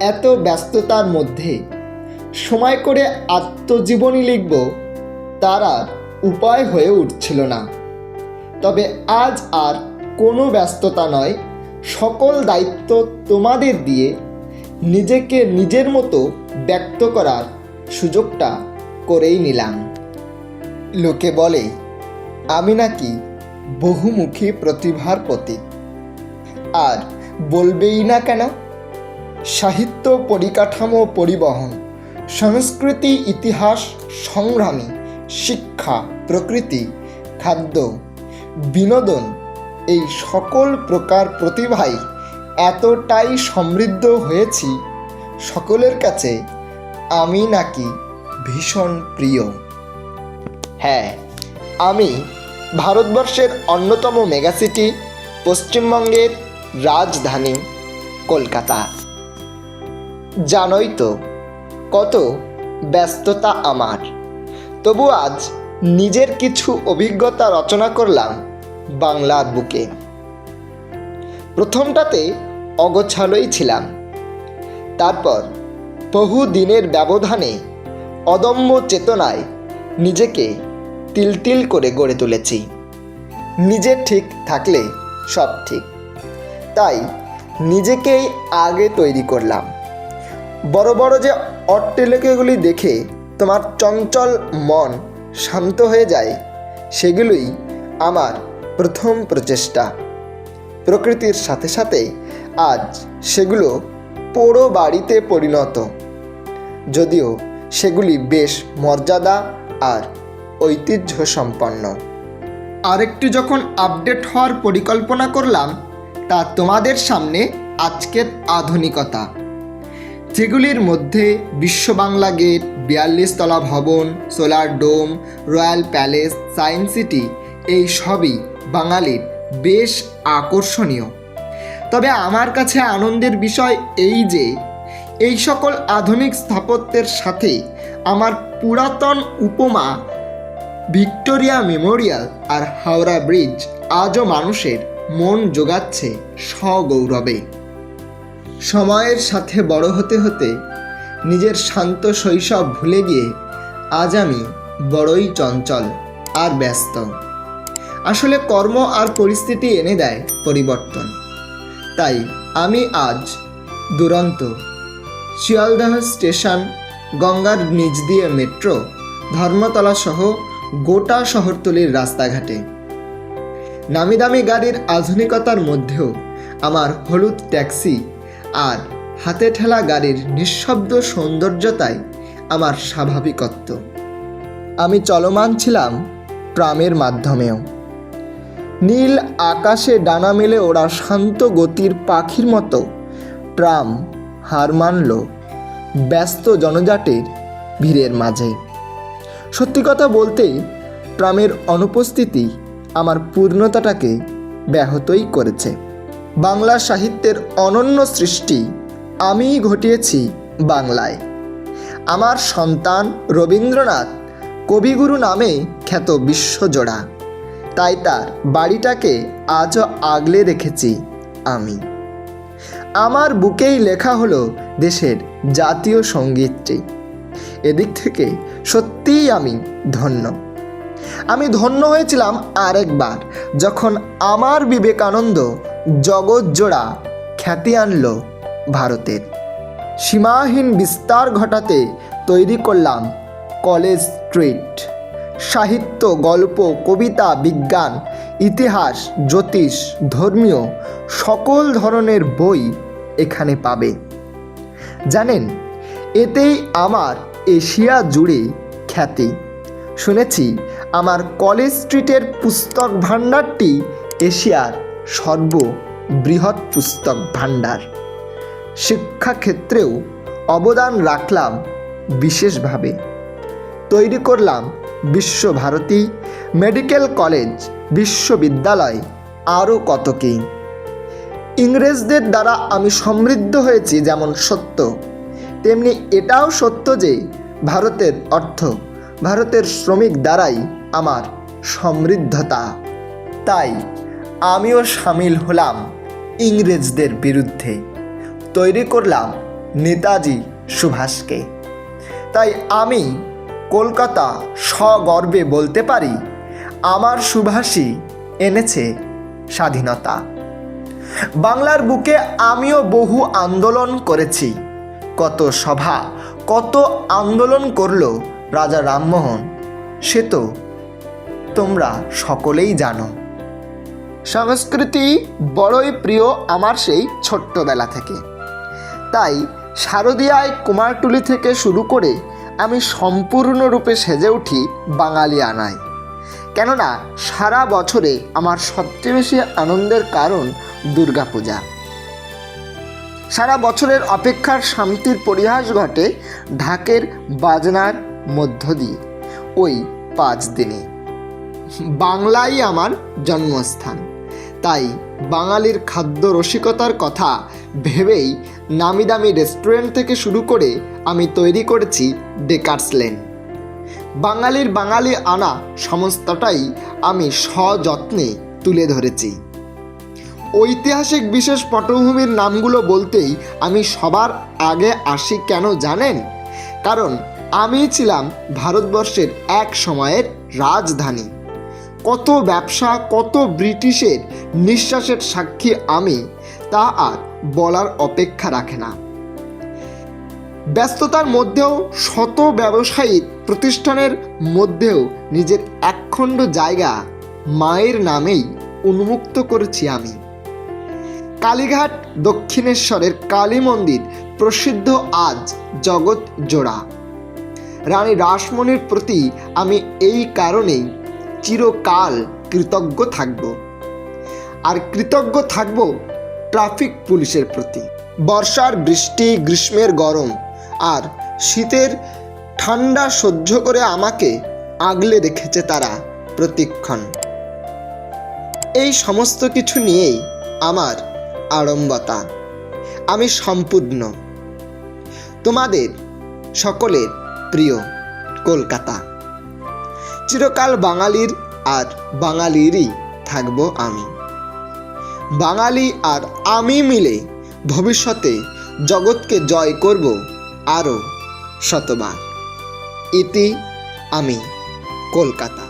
এত ব্যস্ততার মধ্যে সময় করে আত্মজীবনী লিখব, তার আর উপায় হয়ে উঠছিল না। তবে আজ আর কোনো ব্যস্ততা নয়, সকল দায়িত্ব তোমাদের দিয়ে নিজেকে নিজের মতো ব্যক্ত করার সুযোগটা করেই নিলাম। লোকে বলে, আমি নাকি বহুমুখী প্রতিভার প্রতীক। আর বলবেই না কেন? সাহিত্য পরিকাঠামো পরিবহন, সংস্কৃতি ইতিহাস সংগ্রামী, শিক্ষা, প্রকৃতি, খাদ্য, বিনোদন, এই সকল প্রকার প্রতিভাই এতটাই সমৃদ্ধ হয়েছি সকলের কাছে আমি নাকি ভীষণ প্রিয়। হ্যাঁ আমি ভারতবর্ষের অন্যতম মেগাসিটি, পশ্চিমবঙ্গের রাজধানী, কলকাতা। জানোই তো কত ব্যস্ততা আমার। তবু আজ নিজের কিছু অভিজ্ঞতা রচনা করলাম বাংলার বুকে। প্রথমটাতে অগোছালোই ছিলাম। তারপর বহু দিনের ব্যবধানে অদম্য চেতনায় নিজেকে তিল তিল করে গড়ে তুলেছি। নিজে ঠিক থাকলে সব ঠিক। তাই নিজেকেই আগে তৈরি করলাম। বড় বড় যে অট্টেলিকাগুলি দেখে তোমার চঞ্চল মন শান্ত হয়ে যায়, সেগুলোই আমার প্রথম প্রচেষ্টা। প্রকৃতির সাথে সাথে আজ সেগুলো পোড়ো বাড়িতে পরিণত। যদিও সেগুলি বেশ মর্যাদা আর ঐতিহ্য সম্পন্ন আরেকটু যখন আপডেট হওয়ার পরিকল্পনা করলাম, তা তোমাদের সামনে আজকের আধুনিকতা। যেগুলির মধ্যে বিশ্ব বাংলা গেট, বিয়াল্লিশ তলা ভবন, solar dome, royal palace science city, এই সবই বাঙালির বেশ আকর্ষণীয়। তবে আমার কাছে আনন্দের বিষয় এই যে, এই সকল আধুনিক স্থাপত্যের সাথে আমার পুরাতন উপমা ভিক্টোরিয়া মেমোরিয়াল আর হাওড়া ব্রিজ আজও মানুষের মন জোগাচ্ছে সগৌরবে। সময়ের সাথে বড় হতে হতে নিজের শান্ত শৈশব ভুলে গিয়ে আজ আমি বড়ই চঞ্চল আর ব্যস্ত। আসলে কর্ম আর পরিস্থিতি এনে দেয় পরিবর্তন। তাই আমি আজ দুরন্ত শিয়ালদাহ স্টেশন, গঙ্গার নিচ দিয়ে মেট্রো, ধর্মতলা সহ গোটা শহরতলির রাস্তাঘাটে। নামি দামি গাড়ির আধুনিকতার মধ্যেও আমার হলুদ ট্যাক্সি আর হাতে ঠেলা গাড়ির নিঃশব্দ সৌন্দর্যতাই আমার স্বাভাবিকত্ব। আমি চলমান ছিলাম ট্রামের মাধ্যমেও। নীল আকাশে ডানা মেলে ওরা শান্ত গতির পাখির মতো ট্রাম হার মানল ব্যস্ত জনজাটের ভিড়ের মাঝে। সত্যি কথা বলতে ট্রামের অনুপস্থিতি আমার পূর্ণতাটাকে ব্যাহতই করেছে। বাংলা সাহিত্যের অনন্য সৃষ্টি, আমিই ঘটিয়েছি বাংলায়। আমার সন্তান রবীন্দ্রনাথ কবিগুরু নামে খ্যাত বিশ্বজোড়া। তাই তার বাড়িটাকে আজও আগলে রেখেছি আমি। আমার বুকেই লেখা হলো দেশের জাতীয় সঙ্গীতটি। এদিক থেকে সত্যিই আমি ধন্য। আমি ধন্য হয়েছিলাম আরেকবার, যখন আমার বিবেকানন্দ জগৎজোড়া খ্যাতি আনল ভারতের। সীমাহীন বিস্তার ঘটাতে তৈরি করলাম কলেজ স্ট্রিট। সাহিত্য, গল্প, কবিতা, বিজ্ঞান, ইতিহাস, জ্যোতিষ, ধর্মীয় সকল ধরনের বই এখানে পাবে। জানেন, এতেই আমার এশিয়া জুড়ে খ্যাতি। শুনেছি, আমার কলেজ স্ট্রিটের পুস্তক ভাণ্ডারটি এশিয়ার সর্ববৃহৎ পুস্তক ভাণ্ডার। শিক্ষাক্ষেত্রেও অবদান রাখলাম বিশেষভাবে। তৈরি করলাম বিশ্বভারতী মেডিকেল কলেজ, বিশ্ববিদ্যালয়, আরও কত কী। ইংরেজদের দ্বারা আমি সমৃদ্ধ হয়েছি যেমন সত্য, তেমনি এটাও সত্য যে ভারতের অর্থ, ভারতের শ্রমিক দ্বারাই আমার সমৃদ্ধতা। তাই আমিও সামিল হলাম ইংরেজদের বিরুদ্ধে। তৈরি করলাম নেতাজি সুভাষকে। তাই আমি কলকাতা সগর্বে বলতে পারি, আমার সুভাষই এনেছে স্বাধীনতা। বাংলার বুকে আমিও বহু আন্দোলন করেছি। কত সভা, কত আন্দোলন করল রাজা রামমোহন, সে তো তোমরা সকলেই জানো। সংস্কৃতি বড়ই প্রিয় আমার সেই ছোট্টবেলা থেকে। তাই শারদীয়ায় কুমারটুলি থেকে শুরু করে আমি সম্পূর্ণরূপে সেজে উঠি বাঙালি আনায়। কেননা সারা বছরে আমার সবচেয়ে বেশি আনন্দের কারণ দুর্গাপূজা। সারা বছরের অপেক্ষার শান্তির পরিহাস ঘটে ঢাকের বাজনার মধ্য দিয়ে, ওই পাঁচ দিনে। বাংলাই আমার জন্মস্থান। তাই বাঙালির খাদ্য রসিকতার কথা ভেবেই নামি দামি রেস্টুরেন্ট থেকে শুরু করে আমি তৈরি করেছি ডেকার্স লেন। বাঙালির বাঙালি আনা সমস্তটাই আমি সযত্নে তুলে ধরেছি। ঐতিহাসিক বিশেষ পটভূমির নামগুলো বলতেই আমি সবার আগে আসি কেন জানেন? কারণ আমি ছিলাম ভারতবর্ষের এক সময়ের রাজধানী। কত ব্যবসা, কত ব্রিটিশের নিঃশ্বাসের সাক্ষী আমি, তা আর বলার অপেক্ষা রাখে না। ব্যস্ততার মধ্যেও শত ব্যবসায়িক প্রতিষ্ঠানের মধ্যেও নিজের একখণ্ড জায়গা মায়ের নামেই উন্মুক্ত করেছি আমি। কালীঘাট দক্ষিণেশ্বরের কালী মন্দির প্রসিদ্ধ আজ জগৎ জোড়া রানী রাসমণির প্রতি আমি এই কারণেই চিরকাল কৃতজ্ঞ থাকব। আর কৃতজ্ঞ থাকব ট্রাফিক পুলিশের প্রতি। বর্ষার বৃষ্টি, গ্রীষ্মের গরম আর শীতের ঠান্ডা সহ্য করে আমাকে আগলে রেখেছে তারা প্রতিক্ষণ। এই সমস্ত কিছু নিয়েই আমার আড়ম্বতা। আমি সম্পূর্ণ। তোমাদের সকলের প্রিয় কলকাতা। চিরকাল বাঙালির আর বাঙালিরই থাকব আমি। বাঙালি আর আমি মিলে ভবিষ্যতে জগৎকে জয় করব আরও শতবার। ইতি আমি, কলকাতা।